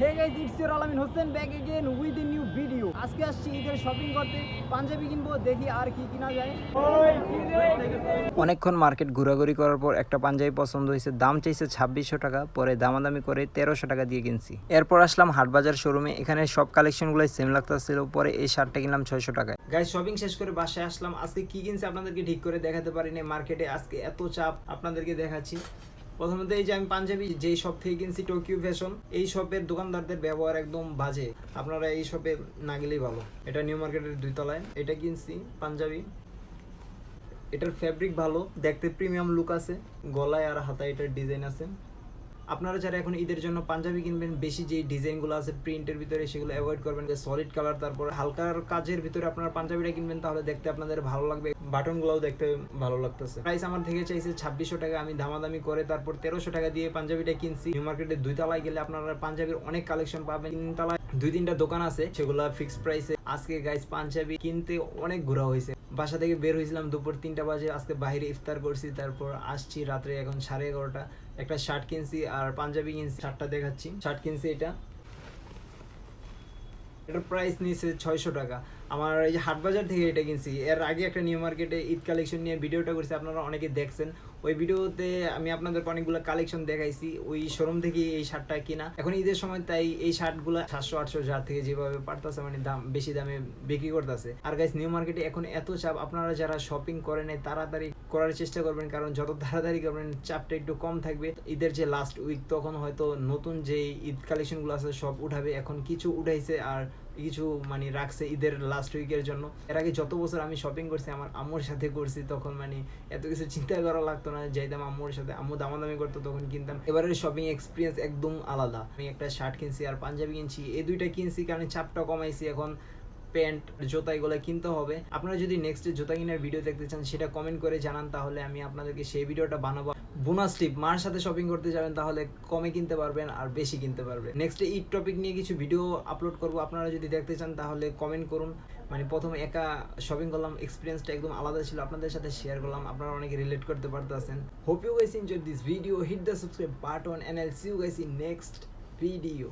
Hey guys it's your Alamin Hossain back again with a new video আজকে আসছি ঈদের shopping করতে। পাঞ্জাবি কিনবো দেখি আর কি কিনা যায়। অনেকক্ষণ মার্কেট ঘোরাঘুরি করার পর একটা পাঞ্জাবি পছন্দ হয়েছে। দাম চাইছে ছাব্বিশশো টাকা পরে দামাদামি করে তেরোশো টাকা দিয়ে কিনছি। এরপর আসলাম হাটবাজার শোরুমে এখানে সব কালেকশন কালেকশনগুলোই সেম লাগতেছিল পরে এই শার্টটা কিনলাম ছয়শো টাকায়। গাইজ শপিং শেষ করে বাসায় আসলাম। আজকে কি কিনছি আপনাদেরকে ঠিক করে দেখাতে পারিনি। মার্কেটে আজকে এত চাপ আপনাদেরকে দেখাচ্ছি। প্রথমত এই যে আমি পাঞ্জাবি যেই শপ থেকে কিনছি টোকিও ফ্যাশন এই শপের দোকানদারদের ব্যবহার একদম বাজে। আপনারা এই শপে না গেলেই ভালো। এটা নিউ মার্কেটের দুই তলায়। এটা কিনছি পাঞ্জাবি। এটার ফ্যাব্রিক ভালো, দেখতে প্রিমিয়াম লুক আছে। গলায় আর হাতায় এটার ডিজাইন আছে। আপনারা যারা এখন ঈদের জন্য পাঞ্জাবি কিনবেন, বেশি যে ডিজাইনগুলো আছে প্রিন্টের ভিতরে সেগুলো অ্যাভয়েড করবেন, যে সলিড কালার তারপর হালকার কাজের ভিতরে আপনারা পাঞ্জাবিটা কিনবেন, তাহলে দেখতে আপনাদের ভালো লাগবে। বাটনগুলোও দেখতে ভালো লাগতেছে। প্রাইস আমার থেকে চাইছে ছাব্বিশশো টাকা, আমি দামাদামি করে তারপর তেরোশো টাকা দিয়ে পাঞ্জাবিটা কিনছি। নিউ মার্কেটে দুই তলায় গেলে আপনারা পাঞ্জাবির অনেক কালেকশন পাবেন। তিন তলায় দুই তিনটা দোকান আছে, সেগুলো ফিক্সড প্রাইসে আজকে গাইস পাঞ্জাবি কিনতে অনেক ঘোরা হয়েছে। বাসা থেকে বের হয়েছিলাম দুপুর তিনটা বাজে, আজকে বাইরে ইফতার করছি, তারপর আসছি রাত্রে এখন সাড়ে এগারোটা। একটা শার্ট কিনছি আর পাঞ্জাবি কিনছি শার্টটা দেখাচ্ছি। শার্ট কিনছি এটা। এটার প্রাইস নিয়েছে ছয়শো টাকা। আমার এই যে হাটবাজার থেকে এটা কিনছি। এর আগে একটা নিউ মার্কেটে ঈদ কালেকশন নিয়ে ভিডিওটা করছি, আপনারা অনেকে দেখছেন। ওই ভিডিওতে আমি আপনাদের অনেকগুলো কালেকশন দেখাইছি, ওই শোরুম থেকে এই শার্টটা কিনা। এখন ঈদের সময় তাই এই শার্টগুলো সাতশো, আটশো যার থেকে যেভাবে পারতেছে মানে দাম, বেশি দামে বিক্রি করতেছে। আর গাইস নিউ মার্কেটে এখন এত চাপ, আপনারা যারা শপিং করেন তাড়াতাড়ি করার চেষ্টা করবেন, কারণ যত তাড়াতাড়ি করবেন, চাপটা একটু কম থাকবে। ঈদের যে লাস্ট উইক তখন হয়তো নতুন যে ঈদ কালেকশনগুলো আছে, সব উঠাবে। এখন কিছু উঠাইছে, আর কিছু মানে রাখছে ঈদের লাস্ট উইকের জন্য। এর আগে যত বছর আমি শপিং করছি, আমার আম্মুর সাথে করছি, তখন মানে এত কিছু চিন্তা করা লাগতো না। যাইতাম আম্মুর সাথে, আম্মু দামাদামি করতো, তখন কিনতাম। এবারের শপিং এক্সপিরিয়েন্স একদম আলাদা। আমি একটা শার্ট কিনছি আর পাঞ্জাবি কিনছি। এই দুইটা কিনছি কারণ চাপটা কমাইছি। এখন প্যান্ট, জুতা এগুলো কিনতে হবে। আপনারা যদি নেক্সট জুতা কেনার ভিডিও দেখতে চান, সেটা কমেন্ট করে জানান, তাহলে আমি আপনাদেরকে সেই ভিডিওটা বানাবো। বোনাস টিপ মার সাথে শপিং করতে যাবেন, তাহলে কমে কিনতে পারবেন আর বেশি কিনতে পারবেন। নেক্সট ঈদ টপিক নিয়ে কিছু ভিডিও আপলোড করব। আপনারা যদি দেখতে চান, তাহলে কমেন্ট করুন। মানে প্রথমে একা শপিং করলাম এক্সপিরিয়েন্সটা একদম আলাদা ছিল। আপনাদের সাথে শেয়ার করলাম, আপনারা অনেকে রিলেট করতে পারতেছেন। Hope you guys enjoy this video hit the subscribe button and I'll see you guys in next video